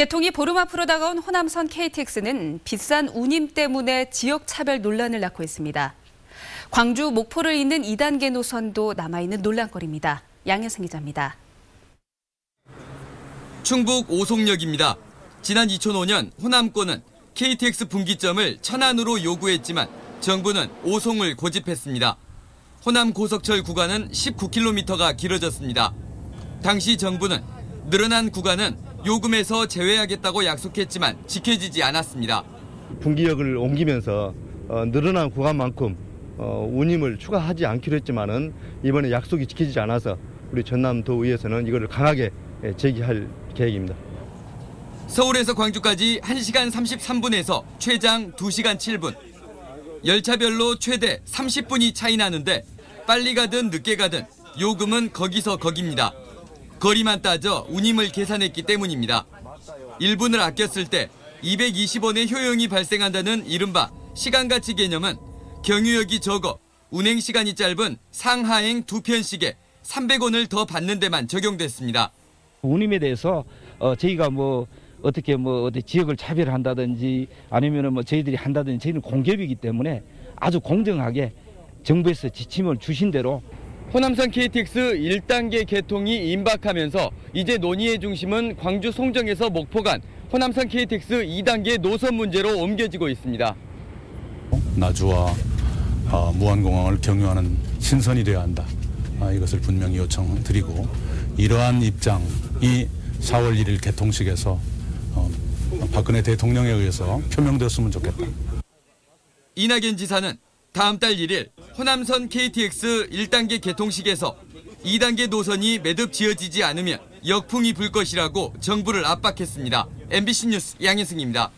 개통이 보름 앞으로 다가온 호남선 KTX는 비싼 운임 때문에 지역 차별 논란을 낳고 있습니다. 광주 목포를 잇는 2단계 노선도 남아있는 논란거리입니다. 양현승 기자입니다. 충북 오송역입니다. 지난 2005년 호남권은 KTX 분기점을 천안으로 요구했지만 정부는 오송을 고집했습니다. 호남 고속철 구간은 19km가 길어졌습니다. 당시 정부는 늘어난 구간은 요금에서 제외하겠다고 약속했지만 지켜지지 않았습니다. 분기역을 옮기면서 어, 늘어난 구간만큼 어, 운임을 추가하지 않기로 했지만은 이번에 약속이 지켜지지 않아서 우리 전남도의회에서는 이거를 강하게 예, 제기할 계획입니다. 서울에서 광주까지 1시간 33분에서 최장 2시간 7분. 열차별로 최대 30분이 차이 나는데 빨리 가든 늦게 가든 요금은 거기서 거깁니다. 거리만 따져 운임을 계산했기 때문입니다. 1분을 아꼈을 때 220원의 효용이 발생한다는 이른바 시간가치 개념은 경유역이 적어 운행 시간이 짧은 상하행 두 편씩에 300원을 더 받는 데만 적용됐습니다. 운임에 대해서 어, 저희가 뭐 어떻게 뭐 어디 지역을 차별한다든지 아니면은 뭐 저희들이 한다든지 저희는 공기업이기 때문에 아주 공정하게 정부에서 지침을 주신 대로 호남선 KTX 1단계 개통이 임박하면서 이제 논의의 중심은 광주 송정에서 목포 간 호남선 KTX 2단계 노선 문제로 옮겨지고 있습니다. 나주와 어, 무안공항을 경유하는 신선이 되어야 한다. 아, 이것을 분명히 요청드리고 이러한 입장이 4월 1일 개통식에서 어, 박근혜 대통령에 의해서 표명되었으면 좋겠다. 이낙연 지사는 다음 달 1일 호남선 KTX 1단계 개통식에서 2단계 노선이 매듭 지어지지 않으면 역풍이 불 것이라고 정부를 압박했습니다. MBC 뉴스 양현승입니다.